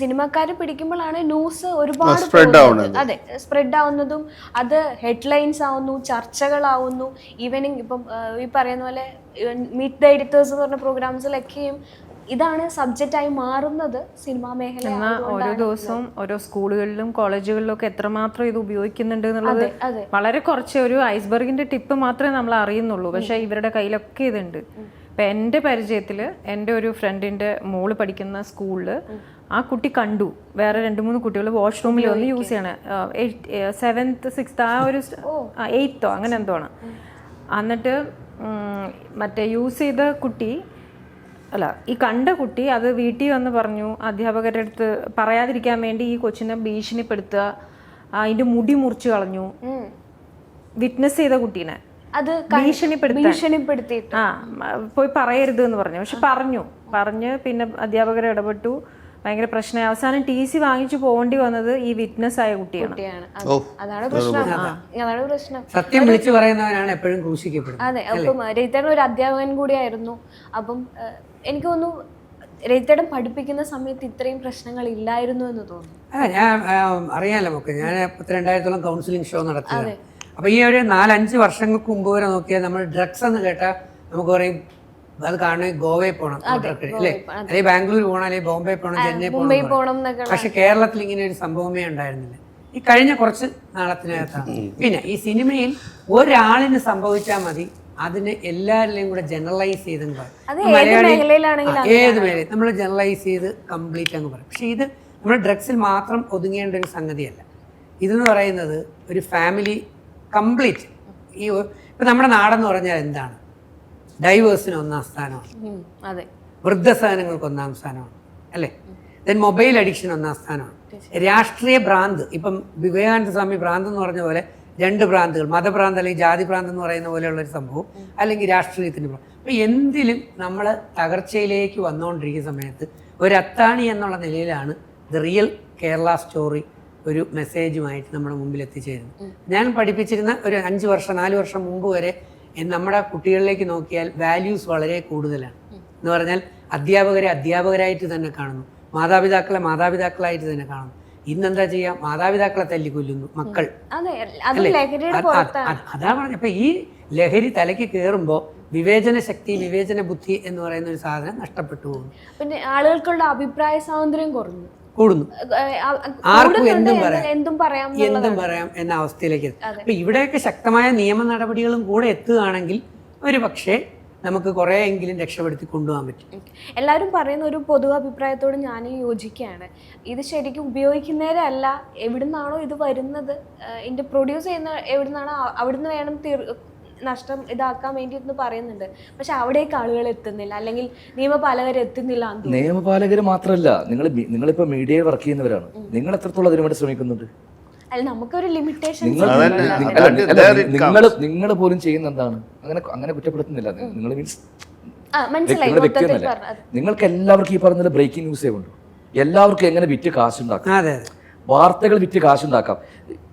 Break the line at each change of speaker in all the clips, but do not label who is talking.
സിനിമക്കാർ പിടിക്കുമ്പോഴാണ് news ഒരുപാട്
spread ആവുന്നത്.
അതെ സ്പ്രെഡ് ആവുന്നതും അത് ഹെഡ്ലൈൻസ് ആവുന്നു ചർച്ചകളാവുന്നു. ഈവനിങ് ഇപ്പം ഈ പറയുന്ന പോലെ മീറ്റ് ദ എഡിറ്റേഴ്സ് എന്ന് പറഞ്ഞ പ്രോഗ്രാംസിലൊക്കെയും ഇതാണ് സബ്ജക്റ്റായി മാറുന്നത് സിനിമാ മേഖല
എന്നാൽ ഓരോ ദിവസവും ഓരോ സ്കൂളുകളിലും കോളേജുകളിലും ഒക്കെ എത്രമാത്രം ഇത് ഉപയോഗിക്കുന്നുണ്ട് എന്നുള്ളത്. വളരെ കുറച്ച് ഒരു ഐസ്ബർഗിന്റെ ടിപ്പ് മാത്രമേ നമ്മൾ അറിയുന്നുള്ളൂ പക്ഷെ ഇവരുടെ കയ്യിലൊക്കെ ഇതുണ്ട്. ഇപ്പൊ എന്റെ പരിചയത്തിൽ എന്റെ ഒരു ഫ്രണ്ടിന്റെ മോൾ പഠിക്കുന്ന സ്കൂളിൽ ആ കുട്ടി കണ്ടു. വേറെ രണ്ട് മൂന്ന് കുട്ടികൾ വാഷ്റൂമിൽ വന്ന് യൂസ് ചെയ്യണ. സെവൻത്ത് സിക്സ്ത്ത് ആ ഒരു എയ്ത്തോ അങ്ങനെ എന്തോ ആണ്. എന്നിട്ട് മറ്റേ യൂസ് ചെയ്ത കുട്ടി അല്ല ഈ കണ്ട കുട്ടി അത് വീട്ടിൽ വന്ന് പറഞ്ഞു അധ്യാപകരുടെ അടുത്ത് പറയാതിരിക്കാൻ വേണ്ടി ഈ കൊച്ചിനെ ഭീഷണിപ്പെടുത്തുക അതിന്റെ മുടി മുറിച്ച് കളഞ്ഞു. വിറ്റ്നസ് ചെയ്ത കുട്ടീനെ.
അത് ഭീഷണിപ്പെടുത്തി.
ആ പോയി പറയരുത് എന്ന് പറഞ്ഞു. പക്ഷെ പറഞ്ഞു. പറഞ്ഞ് പിന്നെ അധ്യാപകർ ഇടപെട്ടു. ഭയങ്കര പ്രശ്നമായി. അവസാനം ടി സി വാങ്ങിച്ചു പോകേണ്ടി വന്നത് ഈ വിറ്റ്നസ് ആയ കുട്ടിയാണ്.
കുട്ടിയാണ്. അതാണ് പ്രശ്നം. അതാണ് പ്രശ്നം.
സത്യം വിളിച്ചു പറയുന്നവനാണ് എപ്പോഴും ക്രൂശിക്കപ്പെടുന്നത്.
അതെ. അപ്പം രജിത്തേട്ടൻ ഒരു അധ്യാപകൻ കൂടിയായിരുന്നു. അപ്പം എനിക്ക് തോന്നുന്നു രജിത്തേട്ടൻ പഠിപ്പിക്കുന്ന സമയത്ത് ഇത്രയും പ്രശ്നങ്ങൾ ഇല്ലായിരുന്നു എന്ന് തോന്നുന്നു.
ഞാൻ അറിയാലോ നമുക്ക് ഞാൻ പത്തിരണ്ടായിരത്തോളം കൗൺസിലിംഗ് ഷോ നടത്തിയത് അപ്പൊ ഈ ഒരു നാലഞ്ച് വർഷങ്ങൾക്ക് മുമ്പ് വരെ നോക്കിയാൽ നമ്മൾ ഡ്രഗ്സ് എന്ന് കേട്ടാൽ നമുക്ക് പറയും അത് കാണണമെങ്കിൽ ഗോവയിൽ പോകണം അല്ലേ? അല്ലെങ്കിൽ ബാംഗ്ലൂർ പോകണം അല്ലെങ്കിൽ ബോംബെ പോകണം ചെന്നൈ പോകണം പക്ഷെ കേരളത്തിൽ ഇങ്ങനെ ഒരു സംഭവമേ ഉണ്ടായിരുന്നില്ല. ഈ കഴിഞ്ഞ കുറച്ച് നാളത്തിനകത്താണ്. പിന്നെ ഈ സിനിമയിൽ ഒരാളിന് സംഭവിച്ചാൽ മതി അതിനെ എല്ലാവരിലെയും കൂടെ ജനറലൈസ് ചെയ്ത്
ഏത്
മലയാളി- ഏത് മേഖല നമ്മൾ ജനറലൈസ് ചെയ്ത് കംപ്ലീറ്റ് അങ്ങ് പറയും. പക്ഷെ ഇത് നമ്മൾ ഡ്രഗ്സിൽ മാത്രം ഒതുങ്ങേണ്ട ഒരു സംഗതിയല്ല. ഇതെന്ന് പറയുന്നത് ഒരു ഫാമിലി കംപ്ലീറ്റ്. ഈ ഇപ്പൊ നമ്മുടെ നാടെന്ന് പറഞ്ഞാൽ എന്താണ്? ഡൈവേഴ്സിന് ഒന്നാം സ്ഥാനമാണ്.
വൃദ്ധസാധനങ്ങൾക്ക് അതെ.
വൃദ്ധസദനങ്ങൾക്ക് ഒന്നാം സ്ഥാനമാണ്. അല്ലേ? ദെൻ മൊബൈൽ അഡിക്ഷൻ ഒന്നാം സ്ഥാനമാണ്. രാഷ്ട്രീയ ഭ്രാന്ത്. ഇപ്പം വിവേകാനന്ദ സ്വാമി ഭ്രാന്ത് എന്ന് പറഞ്ഞ പോലെ രണ്ട് ഭ്രാന്തുകൾ മതഭ്രാന്ത് അല്ലെങ്കിൽ ജാതി ഭ്രാന്ത് എന്ന് പറയുന്ന പോലെയുള്ള ഒരു സംഭവം അല്ലെങ്കിൽ രാഷ്ട്രീയത്തിന്റെ ഭ്രാന്ത് അപ്പം എന്തിലും നമ്മൾ തകർച്ചയിലേക്ക് വന്നുകൊണ്ടിരിക്കുന്ന സമയത്ത് ഒരു അത്താണി എന്നുള്ള നിലയിലാണ് ദ റിയൽ കേരള സ്റ്റോറി ഒരു മെസ്സേജുമായിട്ട് നമ്മുടെ മുമ്പിൽ എത്തിച്ചേരുന്നു. ഞാൻ പഠിപ്പിച്ചിരുന്ന ഒരു അഞ്ച് വർഷം നാല് വർഷം മുമ്പ് വരെ നമ്മുടെ കുട്ടികളിലേക്ക് നോക്കിയാൽ വാല്യൂസ് വളരെ കൂടുതലാണ്. എന്ന് പറഞ്ഞാൽ അധ്യാപകരെ അധ്യാപകരായിട്ട് തന്നെ കാണുന്നു. മാതാപിതാക്കളെ മാതാപിതാക്കളായിട്ട് തന്നെ കാണുന്നു. ഇന്നെന്താ ചെയ്യാ? മാതാപിതാക്കളെ തല്ലിക്കൊല്ലുന്നു മക്കൾ.
അതെ
പറഞ്ഞ. അപ്പൊ ഈ ലഹരി തലയ്ക്ക് കയറുമ്പോൾ വിവേചന ശക്തി വിവേചന ബുദ്ധി എന്ന് പറയുന്ന ഒരു സാധനം നഷ്ടപ്പെട്ടു പോകുന്നു.
പിന്നെ ആളുകൾക്കുള്ള അഭിപ്രായ സ്വാതന്ത്ര്യം കുറഞ്ഞു.
കൂടുന്നു. ആർക്കും എന്തും പറയാം.
എന്തും പറയാം
എന്തും പറയാം എന്ന അവസ്ഥയിലേക്ക്. അപ്പൊ ഇവിടെയൊക്കെ ശക്തമായ നിയമ നടപടികളും കൂടെ എത്തുകയാണെങ്കിൽ ഒരു പക്ഷേ നമുക്ക് കുറേയെങ്കിലും രക്ഷപ്പെടുത്തി കൊണ്ടുപോകാൻ പറ്റും.
എല്ലാവരും പറയുന്ന ഒരു പൊതു അഭിപ്രായത്തോട് ഞാൻ യോജിക്കുകയാണ്. ഇത് ശരിക്കും ഉപയോഗിക്കുന്നവരല്ല എവിടുന്നാണോ ഇത് വരുന്നത്? ഇതിന്റെ പ്രൊഡ്യൂസ് ചെയ്യുന്ന എവിടുന്നാണോ അവിടുന്ന് വേണം നഷ്ടം ഇതാക്കാൻ വേണ്ടി എന്ന് പറയുന്നുണ്ട്. പക്ഷെ അവിടേക്ക് ആളുകൾ എത്തുന്നില്ല. അല്ലെങ്കിൽ നിയമപാലകർ എത്തുന്നില്ല.
നിയമപാലകർ മാത്രമല്ല നിങ്ങൾ നിങ്ങളിപ്പോ മീഡിയയിൽ വർക്ക് ചെയ്യുന്നവരാണ്. നിങ്ങൾ എത്രത്തോളം അതിനു വേണ്ടി ശ്രമിക്കുന്നുണ്ട്?
അല്ല നമുക്കൊരു ലിമിറ്റേഷൻ
നിങ്ങൾ നിങ്ങൾ- പോലും ചെയ്യുന്ന എന്താണ്? അങ്ങനെ അങ്ങനെ കുറ്റപ്പെടുത്തുന്നില്ല. നിങ്ങൾ മീൻസ് നിങ്ങളുടെ വ്യക്തിയൊന്നല്ല നിങ്ങൾക്ക് എല്ലാവർക്കും ഈ പറഞ്ഞ ബ്രേക്കിംഗ് ന്യൂസേ ഉണ്ട് എല്ലാവർക്കും എങ്ങനെ വിറ്റ് കാശുണ്ടാക്കാം?
ഉണ്ടാക്കും അതെ.
വാർത്തകൾ വിറ്റ് കാശുണ്ടാക്കാം.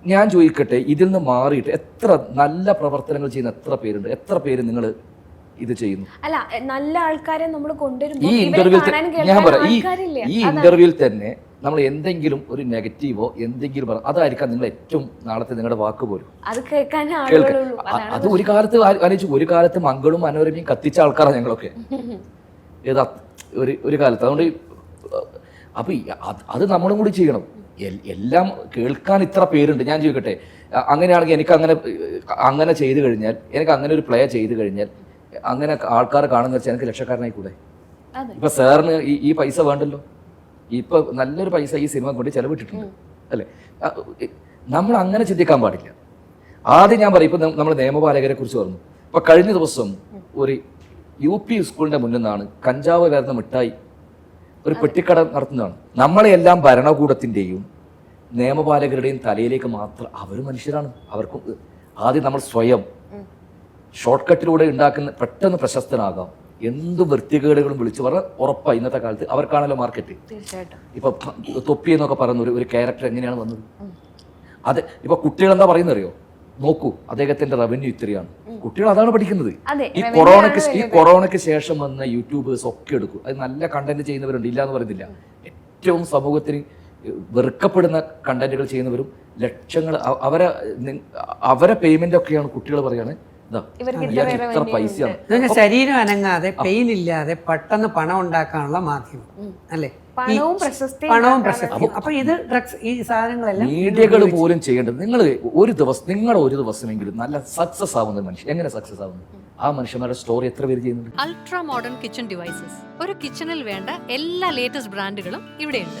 ഞാൻ ചോദിക്കട്ടെ ഇതിൽ നിന്ന് മാറിയിട്ട് എത്ര നല്ല പ്രവർത്തനങ്ങൾ ചെയ്യുന്ന എത്ര പേരുണ്ട്? എത്ര പേര് നിങ്ങൾ ഇത് ചെയ്യുന്നു?
അല്ല നല്ല ആൾക്കാരെ നമ്മൾ
ഈ
കൊണ്ടുവരുമ്പോൾ ഇവരെ
ഇന്റർവ്യൂവിൽ ഞാൻ പറയാം ഈ ഈ ഇന്റർവ്യൂവിൽ തന്നെ നമ്മൾ എന്തെങ്കിലും ഒരു നെഗറ്റീവോ എന്തെങ്കിലും പറ അതായിരിക്കാം നിങ്ങൾ ഏറ്റവും നാളത്തെ നിങ്ങളുടെ വാക്ക് പോലും.
അത് കേൾക്കാൻ
അത് ഒരു കാലത്ത് ആലോചിച്ചു ഒരു കാലത്ത് മംഗളും മനോരമയും കത്തിച്ച ആൾക്കാരാണ് ഞങ്ങളൊക്കെ. ഏതാ ഒരു ഒരു കാലത്ത്. അതുകൊണ്ട് ഈ, അപ്പൊ അത് നമ്മളും കൂടി ചെയ്യണം. എല്ലാം കേൾക്കാൻ ഇത്ര പേരുണ്ട്. ഞാൻ ചോദിക്കട്ടെ അങ്ങനെയാണെങ്കിൽ എനിക്ക് അങ്ങനെ അങ്ങനെ ചെയ്തു കഴിഞ്ഞാൽ എനിക്ക് അങ്ങനെ ഒരു പ്ലേ ചെയ്തു കഴിഞ്ഞാൽ അങ്ങനെ ആൾക്കാർ കാണുന്ന വെച്ചാൽ എനിക്ക് ലക്ഷക്കാരനായി കൂടെ. ഇപ്പൊ സാറിന് ഈ ഈ പൈസ വേണ്ടല്ലോ. ഇപ്പൊ നല്ലൊരു പൈസ ഈ സിനിമ കൊണ്ട് ചെലവിട്ടിട്ടുണ്ട് അല്ലെ? നമ്മൾ അങ്ങനെ ചിന്തിക്കാൻ പാടില്ല. ആദ്യം ഞാൻ പറയും ഇപ്പൊ നമ്മൾ നിയമപാലകരെ കുറിച്ച് പറഞ്ഞു. ഇപ്പൊ കഴിഞ്ഞ ദിവസം ഒരു യു പി സ്കൂളിന്റെ മുന്നിൽ നിന്നാണ് കഞ്ചാവ് കലർന്ന മിഠായി ഒരു പെട്ടിക്കട നടത്തുന്നതാണ്. നമ്മളെല്ലാം ഭരണകൂടത്തിന്റെയും നിയമപാലകരുടെയും തലയിലേക്ക് മാത്രം അവർ മനുഷ്യരാണ്. അവർക്ക് ആദ്യം നമ്മൾ സ്വയം ഷോർട്ട് കട്ടിലൂടെ ഉണ്ടാക്കുന്ന പെട്ടെന്ന് പ്രശസ്തനാകാം. എന്ത് വൃത്തികേടുകളും വിളിച്ചു പറഞ്ഞാൽ ഉറപ്പായി ഇന്നത്തെ കാലത്ത് അവർക്കാണല്ലോ മാർക്കറ്റ്. ഇപ്പൊ തൊപ്പി എന്നൊക്കെ പറയുന്ന ഒരു ക്യാരക്ടർ എങ്ങനെയാണ് വന്നത്? അത് ഇപ്പൊ കുട്ടികൾ എന്താ പറയുന്നറിയോ? നോക്കൂ അദ്ദേഹത്തിന്റെ റവന്യൂ ഇത്രയാണ്. കുട്ടികൾ അതാണ് പഠിക്കുന്നത്. ഈ കൊറോണയ്ക്ക് ഈ. കൊറോണയ്ക്ക് ശേഷം വന്ന യൂട്യൂബേഴ്സ് ഒക്കെ എടുക്കും. അത് നല്ല കണ്ടന്റ് ചെയ്യുന്നവരുണ്ട് ഇല്ല എന്ന് പറയുന്നില്ല. ഏറ്റവും സമൂഹത്തിന് വെറുക്കപ്പെടുന്ന കണ്ടന്റുകൾ ചെയ്യുന്നവരും ലക്ഷങ്ങൾ അവരെ അവരെ പേയ്മെന്റ് ഒക്കെയാണ് കുട്ടികൾ
ഇവർക്ക് ഇത്ര
പൈസയാണ്
ശരീരം അനങ്ങാതെ പെയിൻ ഇല്ലാതെ പെട്ടെന്ന് പണം ഉണ്ടാക്കാനുള്ള മാധ്യമം അല്ലേ?
പണവും പ്രശസ്തിയും
പണവും അപ്പൊ ഇത് ഡ്രഗ്സ് ഈ സാധനങ്ങളെല്ലാം
മീഡിയകൾ പോലും ചെയ്യേണ്ടത് നിങ്ങൾ ഒരു ദിവസം നിങ്ങൾ ഒരു ദിവസമെങ്കിലും നല്ല സക്സസ് ആവുന്ന മനുഷ്യൻ എങ്ങനെ സക്സസ് ആവുന്നു? ആ മനുഷ്യന്മാരുടെ സ്റ്റോറി എത്ര പേര് ചെയ്യുന്നുണ്ട്?
അൾട്രാ മോഡേൺ കിച്ചൺ ഡിവൈസസ് ഒരു കിച്ചണിൽ വേണ്ട എല്ലാ ലേറ്റസ്റ്റ് ബ്രാൻഡുകളും ഇവിടെയുണ്ട്.